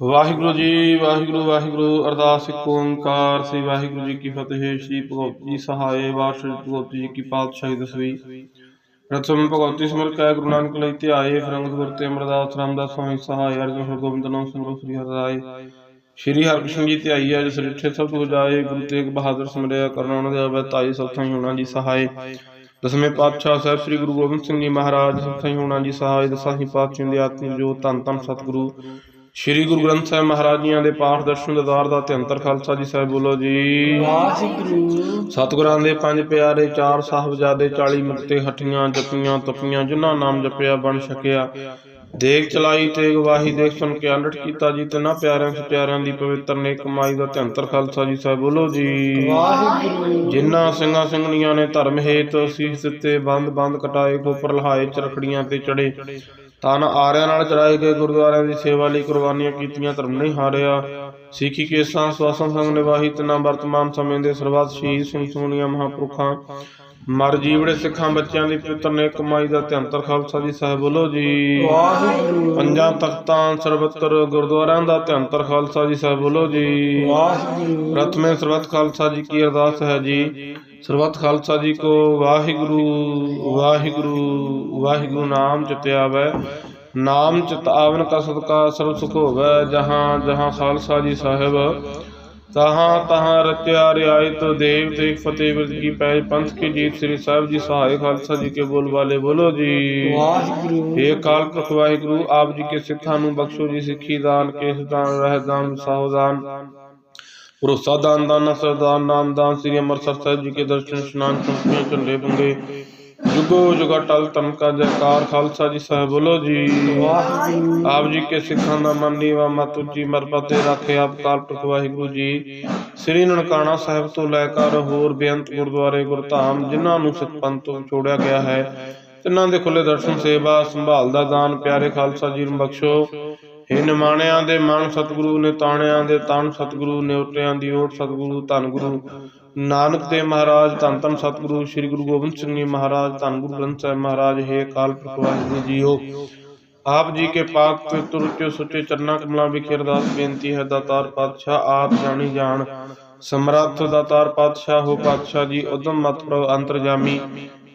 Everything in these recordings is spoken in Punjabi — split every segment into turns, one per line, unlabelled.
ਵਾਹਿਗੁਰੂ ਜੀ, ਵਾਹਿਗੁਰੂ ਵਾਹਿਗੁਰੂ, ਅਰਦਾਸ ਇੱਕ ਓੰਕਾਰ, ਸ੍ਰੀ ਵਾਹਿਗੁਰੂ ਜੀ ਕੀ ਫਤਿਹ, ਸ੍ਰੀ ਭਗਵਤੀ ਸਹਾਏ ਵਾਸ਼ਰ ਭਗਵਤੀ ਜੀ ਕੀ ਪਾਤਸ਼ਾਹੀ ਦਸਵੀ। ਪ੍ਰਥਮ ਭਗਵਤੀ ਸਿਮਰ ਕੈ, ਗੁਰੂ ਨਾਨਕ ਲਈ ਧਿਆਏ ਫਰੰਗਤ ਗੁਰਤੇ ਅਮਰਦਾਸ, ਰਾਮਦਾਸ ਸਵਾਮੀ ਸਹਾਇ ਅਰਜਨ ਹਰ ਨਾਮ ਸੰਗੋ ਸ੍ਰੀ ਹਰਿ ਸ਼੍ਰੀ ਹਰਿਕ੍ਰਿਸ਼ਨ ਜੀ ਧਿਆਈ ਅਜ ਸ੍ਰਿਠੇ ਸਭ ਹੋ ਜਾਏ, ਗੁਰੂ ਤੇਗ ਬਹਾਦਰ ਸਿਮਰਿਆ, ਕਰਨਾ ਉਹਨਾਂ ਦੇ ਆਵੇ ਤਾਈ ਸਭ ਥਾਈ ਹੋਣਾ ਜੀ ਸਹਾਏ। ਦਸਵੇਂ ਪਾਤਸ਼ਾਹ ਸਾਹਿਬ ਸ੍ਰੀ ਗੁਰੂ ਗੋਬਿੰਦ ਸਿੰਘ ਜੀ ਮਹਾਰਾਜ, ਸਭ ਹੀ ਹੋਣਾ ਜੀ ਸਹਾਇ ਦਸਾਹੀ ਪਾਤਸ਼ਾਹ ਦੀ ਆਤਮਿਕ ਜੋ ਧੰਨ ਧੰਨ ਸਤਿਗੁਰੂ। ਸ਼੍ਰੀ ਗੁਰੂ ਗ੍ਰੰਥ ਸਾਹਿਬ ਮਹਾਰਾਜ ਜੀਆਂ ਦੇ ਪਾਠ ਦਰਸ਼ਨ ਦਦਾਰ ਦਾ 73 ਖਾਲਸਾ ਜੀ ਸਾਹਿਬ ਬੋਲੋ ਜੀ।
ਵਾਹਿਗੁਰੂ।
ਸਤਿਗੁਰਾਂ ਦੇ ਪੰਜ ਪਿਆਰੇ ਚਾਰ ਸਾਹਿਬਜ਼ਾਦੇ 40 ਮੁਕਤੇ ਹੱਟੀਆਂ ਜਪੀਆਂ ਤਪੀਆਂ ਜਿਨ੍ਹਾਂ ਨਾਮ ਜਪਿਆ ਬਣ ਸਕਿਆ ਦੇਖ ਚਲਾਈ ਤੇ ਗਵਾਹੀ ਦੇਖ ਸੁਣ ਕੇ ਅਲਟ ਕੀਤਾ ਜੀ ਤਿੰਨਾਂ ਪਿਆਰਿਆਂ ਸਚਿਆਰਿਆਂ ਦੀ ਪਵਿੱਤਰ ਨੇਕ ਕਮਾਈ ਦਾ 73 ਖਾਲਸਾ ਜੀ ਸਾਹਿਬ ਬੋਲੋ ਜੀ।
ਵਾਹਿਗੁਰੂ।
ਜਿਨ੍ਹਾਂ ਸਿੰਘਾਂ ਸਿੰਘਣੀਆਂ ਨੇ ਧਰਮ ਹੇਤ ਸੀਸ ਦਿੱਤੇ ਬੰਦ ਬੰਦ ਕਟਾਏ ਕੋਪਰ ਲਹਾਏ ਚਰਖੜੀਆਂ ਤੇ ਚੜੇ। ਤਨ ਆਰਿਆਂ ਨਾਲ ਚੜਾਏ ਗਏ ਗੁਰਦੁਆਰਿਆਂ ਦੀ ਸੇਵਾ ਲਈ ਕੁਰਬਾਨੀਆਂ ਕੀਤੀਆਂ ਧਰਮ ਨਹੀਂ ਹਾਰਿਆ। ਸਿੱਖੀ ਕੇਸਾਂ ਸਵਾਸਨ ਸੰਗ ਨਿਵਾਹੀ ਤਿਨਾਂ ਵਰਤਮਾਨ ਸਮੇਂ ਦੇ ਸਰਬੱਤ ਸ਼ਹੀਦ ਸਿੰਘ ਸੋਨੀਆਂ ਮਹਾਂਪੁਰਖਾਂ ਮਰ ਜੀਵੜੇ ਸਿੱਖਾਂ ਬੱਚਿਆਂ ਦੀ ਪਵਿੱਤਰ ਨੇ ਕਮਾਈ ਦਾ 73 ਖਾਲਸਾ ਜੀ ਸਾਹਿਬ ਬੋਲੋ ਜੀ।
ਵਾਹਿਗੁਰੂ।
ਪੰਜਾਂ ਤਖਤਾਂ ਸਰਬੱਤਰ ਗੁਰਦੁਆਰਿਆਂ ਦਾ 73 ਖਾਲਸਾ ਜੀ ਸਾਹਿਬ ਬੋਲੋ ਜੀ।
ਵਾਹਿਗੁਰੂ।
ਪ੍ਰਥਮੇ ਸਰਬੱਤ ਖਾਲਸਾ ਜੀ ਕੀ ਅਰਦਾਸ ਹੈ ਜੀ। ਸਰਬੱਤ ਖਾਲਸਾ ਜੀ ਕੋ ਵਾਹਿਗੁਰੂ ਵਾਹਿਗੁਰੂ ਵਾਹਿਗੁਰੂ ਨਾਮ ਚਿਤਿ ਆਵੈ ਨਾਮ ਚਿਤ ਆਵਨ ਕਾ ਸਦਕਾ ਸਰਬ ਸੁਖ ਹੋਵੈ। ਜਹਾਂ ਜਹਾਂ ਖਾਲਸਾ ਜੀ ਸਾਹਿਬ ਤਹਾਂ ਤਹਾਂ ਰਚਿਆ ਰਿਆਇਤ ਦੇਵ ਤੇ ਫਤਿਹ ਬਿਰਦ ਕੀ ਪੈ ਪੰਥ ਕੀ ਜੀਤ ਸ੍ਰੀ ਸਾਹਿਬ ਜੀ ਸਹਾਇ ਖਾਲਸਾ ਜੀ ਕੇ ਬੋਲ ਵਾਲੇ ਬੋਲੋ ਜੀ।
ਵਾਹਿਗੁਰੂ।
ਏ ਅਕਾਲ ਪੁਰਖ ਵਾਹਿਗੁਰੂ ਆਪ ਜੀ ਕੇ ਸਿੱਖਾਂ ਨੂੰ ਬਖਸ਼ੋ ਜੀ ਸਿੱਖੀ ਦਾਨ ਕੇਸ ਦਾਨ ਰਹਿ ਦਾਨ ਸਾਵਦਾਨ ਭਰੋਸਾ ਦਾਨ ਦਾਨ ਸਰਦਾਨ ਨਾਮ ਦਾਨ ਸ੍ਰੀ ਅੰਮ੍ਰਿਤਸਰ ਸਾਹਿਬ ਜੀ ਕੇ ਦਰਸ਼ਨ ਇਸ਼ਨਾਨ ਚੁੰਕੀਆਂ ਝੰਡੇ ਬੰਗੇ ਜੁਗੋ ਜੁਗਾ ਟਲ ਤਨਕਾ ਜੈਕਾਰ, ਖਾਲਸਾ ਜੀ ਸਾਹਿਬ ਬੋਲੋ ਜੀ।
ਵਾਹਿਗੁਰੂ
ਆਪ ਜੀ ਕੇ ਸਿੱਖਾਂ ਦਾ ਮਨ ਨੀਵਾ ਮਤ ਉੱਚੀ ਮਰਪਤੇ ਰੱਖੇ ਆਪ ਕਾਲ ਪੁਰਖ ਵਾਹਿਗੁਰੂ ਜੀ। ਸ੍ਰੀ ਨਨਕਾਣਾ ਸਾਹਿਬ ਤੋਂ ਲੈ ਕਰ ਹੋਰ ਬੇਅੰਤ ਗੁਰਦੁਆਰੇ ਗੁਰਧਾਮ, ਜਿਨ੍ਹਾਂ ਨੂੰ ਸਿੱਖ ਤੋਂ ਛੋੜਿਆ ਗਿਆ ਹੈ, ਤਿੰਨਾਂ ਦੇ ਖੁੱਲੇ ਦਰਸ਼ਨ ਸੇਵਾ ਸੰਭਾਲ ਦਾ ਦਾਨ ਪਿਆਰੇ ਖਾਲਸਾ ਜੀ ਨੂੰ ਬਖਸ਼ੋ। ਹੇ ਨਿਮਾਣਿਆਂ ਦੇ ਮਨ ਸਤਿਗੁਰੂ ਨੇ ਤਾਣਿਆਂ ਦੇ ਤਨ ਸਤਿਗੁਰੂ ਨੇ ਉਟਿਆਂ ਦੀ ਓਟ ਸਤਿਗੁਰੂ, ਧੰਨ ਗੁਰੂ। ਨਾਨਕ ਦੇਵ ਮਹਾਰਾਜ, ਧੰਨ ਧੰਨ ਸਤਿਗੁਰੂ, ਸ੍ਰੀ ਗੁਰੂ ਗੋਬਿੰਦ ਸਿੰਘ ਜੀ ਮਹਾਰਾਜ, ਧੰਨ ਗੁਰੂ ਗ੍ਰੰਥ ਸਾਹਿਬ ਮਹਾਰਾਜ, ਹੇ ਅਕਾਲ ਪੁਰਖ ਜੀਓ। ਆਪ ਜੀ ਕੇ ਪਾਕ ਪਵਿੱਤਰ ਉੱਚੇ ਸੁੱਚੇ ਚਰਨਾਂ ਕਮਲਾਂ ਵਿਖੇ ਅਰਦਾਸ ਬੇਨਤੀ ਹੈ, ਦਾਤਾਰ ਪਾਤਸ਼ਾਹ, ਆਪ ਜਾਣੀ ਜਾਣ। ਸਮਰੱਥ ਦਾਤਾਰ ਪਾਤਸ਼ਾਹ, ਹੋ ਪਾਤਸ਼ਾਹ ਜੀ, ਉਦਮ ਮਤ ਪ੍ਰਭ ਅੰਤਰਜਾਮੀ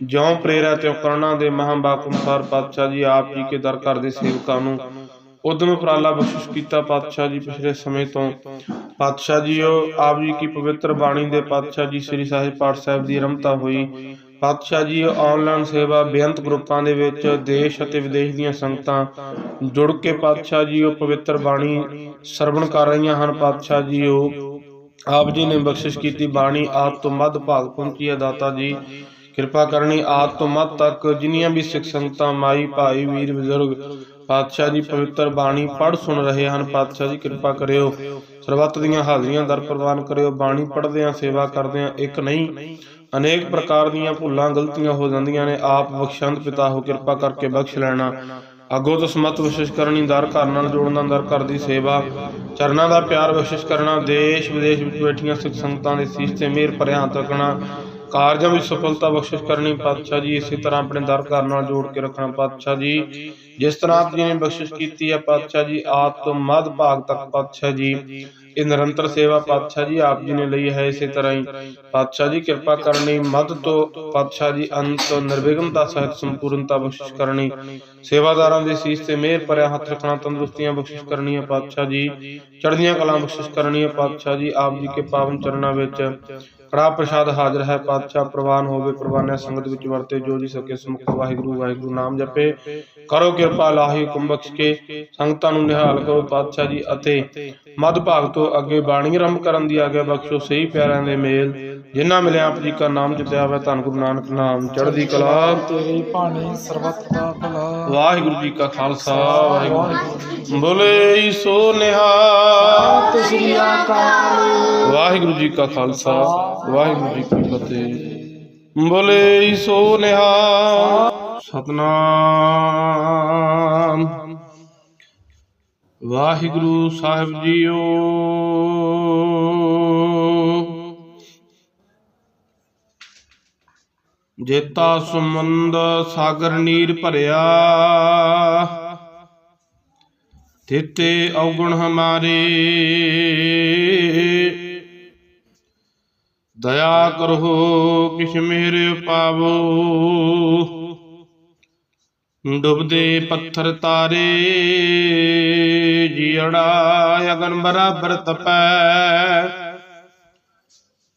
ਜਿਉ ਪ੍ਰੇਰਿਆ ਤਿਉ ਕਰਨਾ ਦੇ ਮਹਾਂਬਾਪ ਅਨੁਸਾਰ ਪਾਤਸ਼ਾਹ ਜੀ, ਆਪ ਜੀ ਕੇ ਦਰ ਘਰ ਦੇ ਸੇਵਕਾਂ ਨੂੰ। ਉਦਮ ਉਪਰਾਲਾ ਬਖਸ਼ਿਸ਼ ਕੀਤਾ ਪਾਤਸ਼ਾਹ ਜੀ ਪਿਛਲੇ ਸਮੇਂ ਤੋਂ। ਪਾਤਸ਼ਾਹ ਜੀਓ ਆਪ ਜੀ ਕੀ ਪਵਿੱਤਰ ਬਾਣੀ ਦੇ ਪਾਤਸ਼ਾਹ ਜੀ ਸ੍ਰੀ ਸਾਹਿਬ ਪਾਠ ਸਾਹਿਬ ਦੀ ਰਮਤਾ ਹੋਈ। ਪਾਤਸ਼ਾਹ ਜੀ ਆਨਲਾਈਨ ਸੇਵਾ ਬੇਅੰਤ ਗਰੁੱਪਾਂ ਦੇ ਵਿੱਚ ਦੇਸ਼ ਅਤੇ ਵਿਦੇਸ਼ ਦੀਆਂ ਸੰਗਤਾਂ ਜੁੜ ਕੇ ਪਾਤਸ਼ਾਹ ਜੀ, ਉਹ ਪਵਿੱਤਰ ਬਾਣੀ ਸਰਵਣ ਕਰ ਰਹੀਆਂ ਹਨ। ਪਾਤਸ਼ਾਹ ਜੀ, ਉਹ ਆਪ ਜੀ ਨੇ ਬਖਸ਼ਿਸ਼ ਕੀਤੀ ਬਾਣੀ ਆਪ ਤੋਂ ਮੱਧ ਭਾਗ ਪਹੁੰਚੀ ਹੈ ਦਾਤਾ ਜੀ। ਕਿਰਪਾ ਕਰਨੀ ਆਪ ਤੋਂ ਮੱਧ ਤੱਕ ਜਿੰਨੀਆਂ ਵੀ ਸਿੱਖ ਸੰਗਤਾਂ, ਮਾਈ, ਭਾਈ, ਵੀਰ, ਬਜ਼ੁਰਗ ਪਾਤਸ਼ਾਹ ਜੀ ਪਵਿੱਤਰ ਬਾਣੀ ਪੜ੍ਹ ਸੁਣ ਰਹੇ ਹਨ। ਪਾਤਸ਼ਾਹ ਜੀ ਕਿਰਪਾ ਕਰਿਓ। ਸਰਬੱਤ ਦੀਆਂ ਹਾਜ਼ਰੀਆਂ ਦਰ ਪ੍ਰਵਾਨ ਕਰਿਓ। ਬਾਣੀ ਪੜ੍ਹਦਿਆਂ ਸੇਵਾ ਕਰਦਿਆਂ ਇੱਕ ਨਹੀਂ, ਅਨੇਕ ਪ੍ਰਕਾਰ ਦੀਆਂ ਭੁੱਲਾਂ ਗਲਤੀਆਂ ਹੋ ਜਾਂਦੀਆਂ ਨੇ। ਆਪ ਬਖਸ਼ੰਦ ਪਿਤਾ ਹੋ, ਕਿਰਪਾ ਕਰਕੇ ਬਖਸ਼ ਲੈਣਾ। ਅੱਗੋਂ ਤੋਂ ਸਮਤ ਬਖਸ਼ਿਸ਼ ਕਰਨੀ, ਦਰ ਘਰ ਨਾਲ ਜੋੜਨਾ ਦਰ ਘਰ ਦੀ ਸੇਵਾ। ਚਰਨਾਂ ਦਾ ਪਿਆਰ ਬਖਸ਼ਿਸ਼ ਕਰਨਾ। ਦੇਸ਼ ਵਿਦੇਸ਼ ਵਿੱਚ ਬੈਠੀਆਂ ਸਿੱਖ ਸੰਗਤਾਂ ਦੇ ਸੀਸ ਤੇ ਮਿਹਰ ਭਰਿਆ ਹੱਥ ਕਾਰਜਾਂ ਵਿੱਚ ਸਫਲਤਾ ਬਖਸ਼ਿਸ਼ ਕਰਨੀ ਪਾਤਸ਼ਾਹ ਜੀ, ਇਸੇ ਤਰ੍ਹਾਂ ਆਪਣੇ ਦਰ ਘਰ ਨਾਲ ਜੋੜ ਕੇ ਰੱਖਣਾ ਪਾਤਸ਼ਾਹ ਜੀ। ਜਿਸ ਤਰ੍ਹਾਂ ਆਪ ਜੀ ਨੇ ਬਖਸ਼ਿਸ਼ ਕੀਤੀ ਹੈ ਪਾਤਸ਼ਾਹ ਜੀ, ਆਪ ਤੋਂ ਮੱਧ ਭਾਗ ਤੱਕ ਪਾਤਸ਼ਾਹ ਜੀ। ਇਹ ਨਿਰੰਤਰ ਸੇਵਾ ਪਾਤਸ਼ਾਹ ਜੀ ਆਪ ਜੀ ਨੇ ਲਈ ਹੈ ਇਸੇ ਤਰ੍ਹਾਂ ਹੀ। ਪਾਤਸ਼ਾਹ ਜੀ, ਕਿਰਪਾ ਕਰਨੀ, ਮੱਧ ਤੋਂ ਪਾਤਸ਼ਾਹ ਜੀ, ਅੰਤ ਨਿਰਵਿਘਨਤਾ ਸਹਿਤ ਸੰਪੂਰਨਤਾ ਬਖਸ਼ਿਸ਼ ਕਰਨੀ। ਸੇਵਾਦਾਰਾਂ ਦੇ ਸੀਸ ਤੇ ਮਿਹਰ ਭਰਿਆ ਹੱਥ ਰੱਖਣਾ, ਤੰਦਰੁਸਤੀਆਂ ਬਖਸ਼ਿਸ਼ ਕਰਨੀਆਂ ਪਾਤਸ਼ਾਹ ਜੀ। ਚੜ੍ਹਦੀਆਂ ਕਲਾਂ ਬਖਸ਼ਿਸ਼ ਕਰਨੀਆਂ ਪਾਤਸ਼ਾਹ ਜੀ, ਆਪ ਜੀ ਕੇ ਪਾਵਨ ਚਰਨਾਂ ਵਿੱਚ। ਕੜਾ ਪ੍ਰਸ਼ਾਦ ਹਾਜ਼ਰ ਹੈ ਪਾਤਸ਼ਾਹ ਪ੍ਰਵਾਨ ਹੋਵੇ ਪ੍ਰਵਾਨਿਆ ਸੰਗਤ ਵਿੱਚ ਵਰਤੇ ਜੋ ਜੀ ਸਕੇ ਸਮੁਖ ਵਾਹਿਗੁਰੂ ਵਾਹਿਗੁਰੂ ਨਾਮ ਜਪੇ। ਕਰੋ ਕਿਰਪਾ ਲਾਹੀ ਹੁਕਮ ਬਖਸ਼ ਕੇ ਸੰਗਤਾਂ ਨੂੰ ਨਿਹਾਲ ਕਰੋ ਪਾਤਸ਼ਾਹ ਜੀ ਅਤੇ ਮੱਧ ਭਾਗ ਤੋਂ ਅੱਗੇ ਬਾਣੀ ਆਰੰਭ ਕਰਨ ਦੀ ਆਗਿਆ ਬਖਸ਼ੋ ਸਹੀ ਪਿਆਰਿਆਂ ਦੇ ਮੇਲ। ਜਿਨ੍ਹਾਂ ਮਿਲਿਆ ਆਪ ਜੀ ਕਾ ਨਾਮ ਜਿਤਿਆ ਹੋਵੇ ਧੰਨ ਗੁਰੂ ਨਾਨਕ ਨਾਮ ਚੜ੍ਹਦੀ ਕਲਾ।
ਤੇਰੀ ਬਾਣੀ ਸਰਬੱਤ ਦਾ ਭਲਾ।
ਵਾਹਿਗੁਰੂ ਜੀ ਕਾ ਖਾਲਸਾ ਵਾਹਿਗੁਰੂ ਬੋਲੇ ਸੋ ਨਿਹਾਲ।
ਸਤਿ ਸ੍ਰੀ ਅਕਾਲ।
ਵਾਹਿਗੁਰੂ ਜੀ ਕਾ ਖਾਲਸਾ। ਵਾਹਿਗੁਰੂ ਜੀ ਕੀ ਫਤਿਹ। ਬੋਲੇ ਸੋ ਨਿਹਾਲ। ਸਤਨਾਮ। ਵਾਹਿਗੁਰੂ ਸਾਹਿਬ ਜੀਓ। ਜੇਤਾ ਸਮੁੰਦ ਸਾਗਰ ਨੀਰ ਭਰਿਆ। ਤੇਤੇ ਔਗੁਣ ਹਮਾਰੇ। ਦਇਆ ਕਰੋ ਕਿਛ ਮੇਰੇ ਪਾਵੋ। ਡੁੱਬਦੇ ਪੱਥਰ ਤਾਰੇ ਜੀੜਾ ਅਗਨ ਬਰਾਬਰ ਤਪੈ।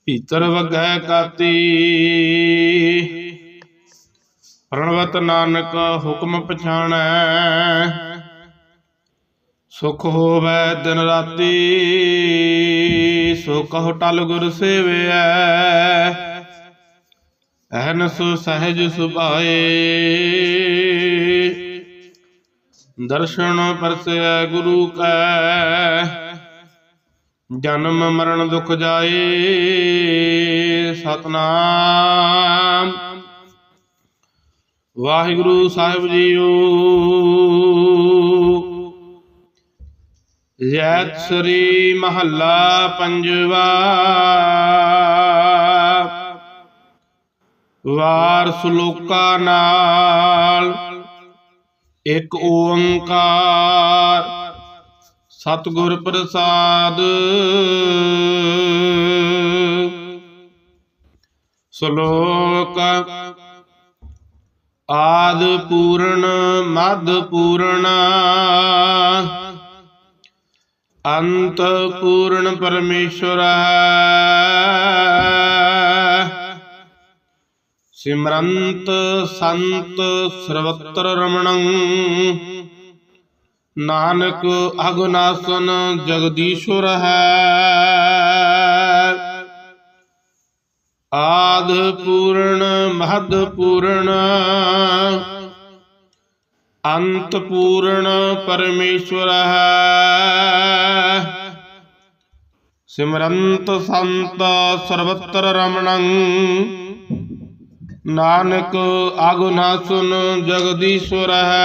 ਭੀਤਰ ਵਗੈ ਕਾਤੀ, ਪ੍ਰਣਵਤ ਨਾਨਕ ਹੁਕਮ ਪਛਾਣੈ। ਸੁਖ ਹੋਵੇ ਦਿਨ ਰਾਤੀ ਸੋ ਕਹੋ ਟਲ ਗੁਰ ਸੇਵਿਐ। ਅਹਨਸ ਸਹਿਜ ਸੁਭਾਏ। ਦਰਸ਼ਨ ਪਰਸੈ ਗੁਰੂ ਕੈ। ਜਨਮ ਮਰਨ ਦੁਖ ਜਾਏ। ਸਤਨਾਮ। ਵਾਹਿਗੁਰੂ ਸਾਹਿਬ ਜੀਓ। ਜੈਤ ਸ੍ਰੀ ਮਹੱਲਾ ਪੰਜਵਾ। ਵਾਰ ਸ਼ਲੋਕਾ ਨਾਲ ਇੱਕ ਓੰਕਾਰ। ਸਤਿਗੁਰ ਪ੍ਰਸਾਦ। ਸ਼ਲੋਕ ਆਦ ਪੂਰਨ, ਮਦ ਪੂਰਨ। ਅੰਤ ਪੂਰਨ ਪਰਮੇਸ਼ਰ ਸਿਮਰੰਤ ਸੰਤ ਸਰਵਤਰ ਰਮਣੰ। ਨਾਨਕ ਅਗਨਾਸਨ ਜਗਦੀਸ਼ਵਰ ਹੈ। ਆਦ ਪੂਰਨ, ਮਹਦ ਪੂਰਨ। ਅੰਤ ਪੂਰਨ ਪਰਮੇਸ਼ਵਰ ਹੈ ਸਿਮਰੰਤ ਸੰਤ ਸਰਵਤਰ ਰਮਣੰ। ਨਾਨਕ ਆਗੁਨਾ ਸੁਨ ਜਗਦੀਸ਼ਵਰ ਹੈ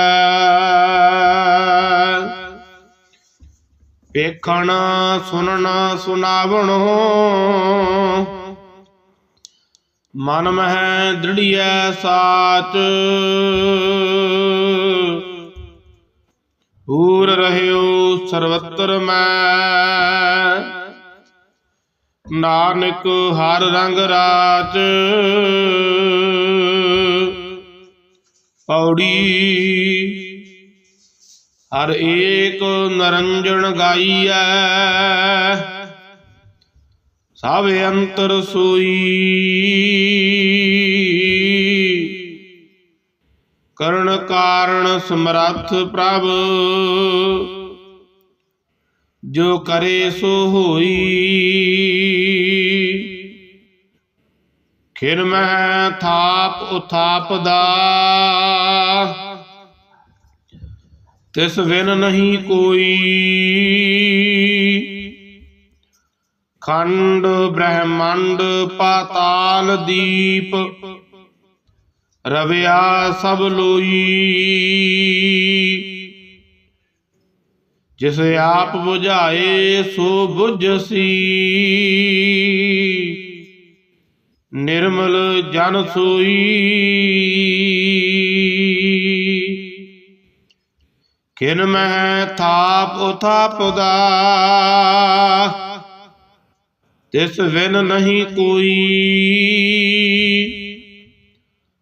ਵੇਖਣ ਸੁਨਣ ਸੁਨਾਵਣੋ। ਮਨ ਮਹਿ ਦ੍ਰਿੜੀਐ ਸਾਚ। ਪੂਰ ਰਹਿਓ ਸਰਵਤਰ ਮੈਂ। ਨਾਨਕ ਹਰ ਰੰਗ ਰਾਚ। ਪੌੜੀ ਹਰ ਏਕ ਨਰੰਜਣ ਗਾਈਐ। ਸਭ ਅੰਤਰ ਸੋਈ। ਕਰਨ ਕਾਰਣ ਸਮਰੱਥ ਪ੍ਰਭ, ਜੋ ਕਰੇ ਸੋ ਹੋਈ। ਖਿਰ ਮੈਂ ਥਾਪ ਉਥਾਪ ਦਾ ਤਿਸ ਵਿਨ ਨਹੀਂ ਕੋਈ। ਖੰਡ ਬ੍ਰਹਮੰਡ ਪਾਤਾਲ ਦੀਪ, ਰਵਿਆ ਸਭ ਲੋਈ। ਜਿਸ ਆਪ 부ਝਾਏ ਸੋ 부ਝਸੀ ਨਿਰਮਲ ਜਨ ਸੋਈ। ਕਿਨ ਮਹਿ ਥਾਪ ਉਥਾਪ ਦਾ ਤਿਸ ਵਿਨ ਨਹੀਂ ਕੋਈ।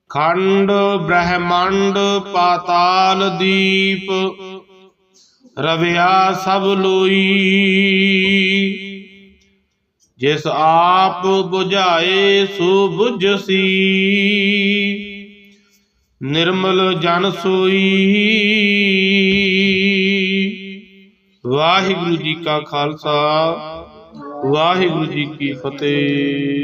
ਖੰਡ ਬ੍ਰਹਮੰਡ ਪਾਤਾਲ ਦੀਪ, ਰਵਿਆ ਸਭ ਲੋਈ। ਜਿਸ ਆਪ 부ਝਾਏ ਸੋ 부ਝਸੀ ਨਿਰਮਲ ਜਨ ਸੋਈ। ਵਾਹਿਗੁਰੂ ਜੀ ਕਾ ਖਾਲਸਾ। ਵਾਹਿਗੁਰੂ ਜੀ ਕੀ ਫਤਿਹ।